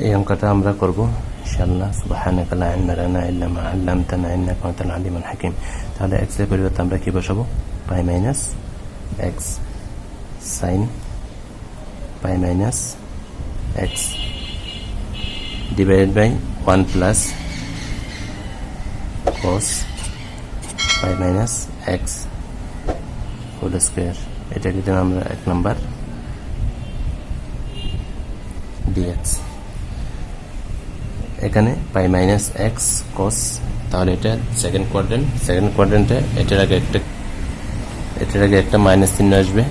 এই অঙ্কটা আমরা করব, ইনশাআল্লাহ। সুবহানাকা লা ইলমা লানা ইল্লা মা 'আল্লামতানা ইন্নাকা আনতাল আলিমুল হাকিম। তাহলে x এর পরিবর্তে আমরা কি বসাবো? Pi minus x sin, pi minus x divided by 1 plus cos, pi minus x whole square এটাকে দিলাম আমরা এক নাম্বার ডিএক্স এখানে পাই মাইনাস এক্স কস তাহলে এটা সেকেন্ড কোয়াড্রেন্ট সেকেন্ড কোয়াড্রেন্টে এটার আগে একটা, এটার আগে একটা মাইনাস চিহ্ন আসবে।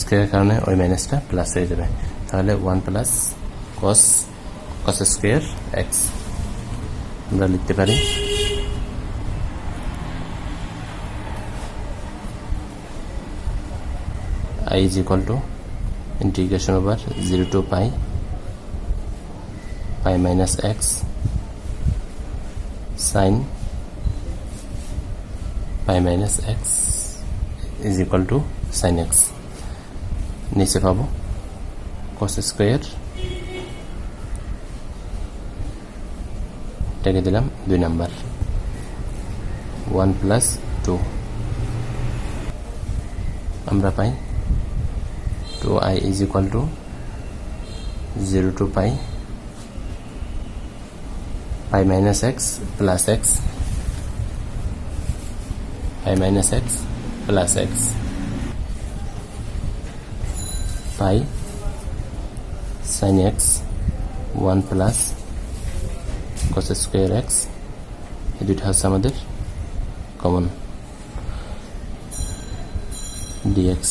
স্কোয়ারের কারণে ওই মাইনাসটা প্লাস হয়ে যাবে। তাহলে one plus cos cos square x আমরা লিখতে পারি। i is equal to integration over 0 to pi pi minus x sin pi minus x is equal to sin x নিচে পাবো cos স্কোয়ার এটাকে দিলাম দুই নাম্বার ওয়ান প্লাস টু আমরা পাই 2i is equal to 0 to pi pi minus x plus x pi minus x plus x pi sin x 1 plus cos square x এই দুইটা হচ্ছে আমাদের কমন dx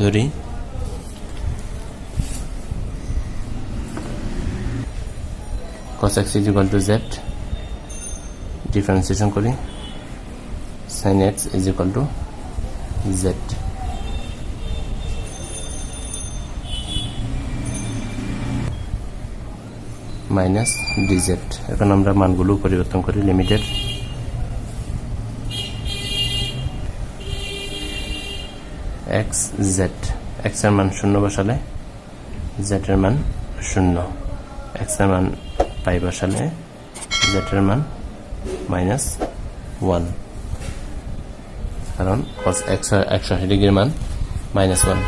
ধরি cos x is equal to z. Differentiation করি। Sin x is equal to z minus dz এখন আমরা মানগুলো পরিবর্তন করি লিমিটেড এক্স জেড এক্সের মান শূন্য বসালে জেড এর মান শূন্য। এক্সের মান বসালে জেড এর মান মাইনাস ওয়ান কারণ কস একশো একশো ডিগ্রির মান মাইনাস ওয়ান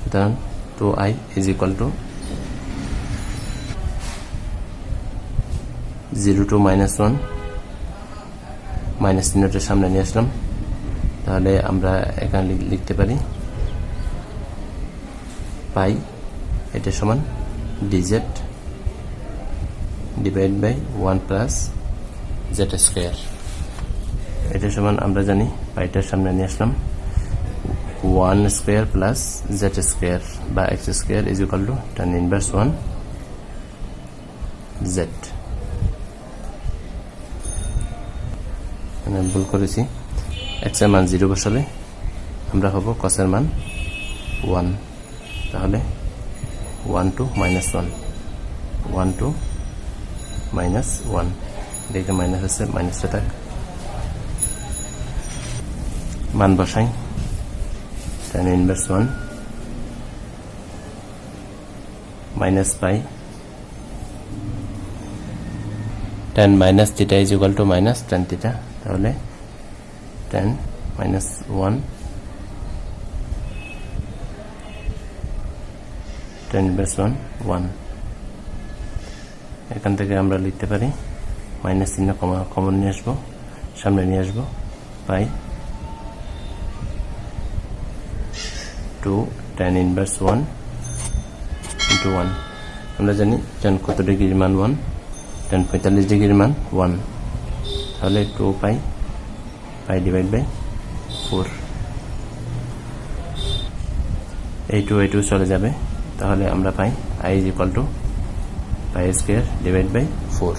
সুতরাং two I is equal to zero to minus one minus চিহ্নটার সামনে নিয়ে আসলাম। তাহলে আমরা এখানে লিখতে পারি পাই, এটা সমান d z divide by one plus z square এটা সমান আমরা জানি, পাইটার সামনে নিয়ে আসলাম। One square plus z square বা x square is equal to tan inverse one z মানে ভুল করেছি। এক্সের মান জিরো বসালে আমরা হব কসের মান ওয়ান তাহলে one to minus one one to minus one দেখে মাইনাস আছে মাইনাসটা থাক মান বসাই tan inverse one minus pi tan minus theta is equal to minus tan theta তাহলে 10 minus 1 10 inverse 1 1 এখান থেকে আমরা লিখতে পারি মাইনাস চিহ্ন কমন নিয়ে আসব, সামনে নিয়ে আসব, পাই। Two tan inverse one into one আমরা জানি টেন কত ডিগ্রির মান ওয়ান টেন পঁয়তাল্লিশ ডিগ্রির মান ওয়ান তাহলে two pi pi divide by four এই টু এই টু চলে যাবে। তাহলে আমরা পাই I is equal to pi square divide by four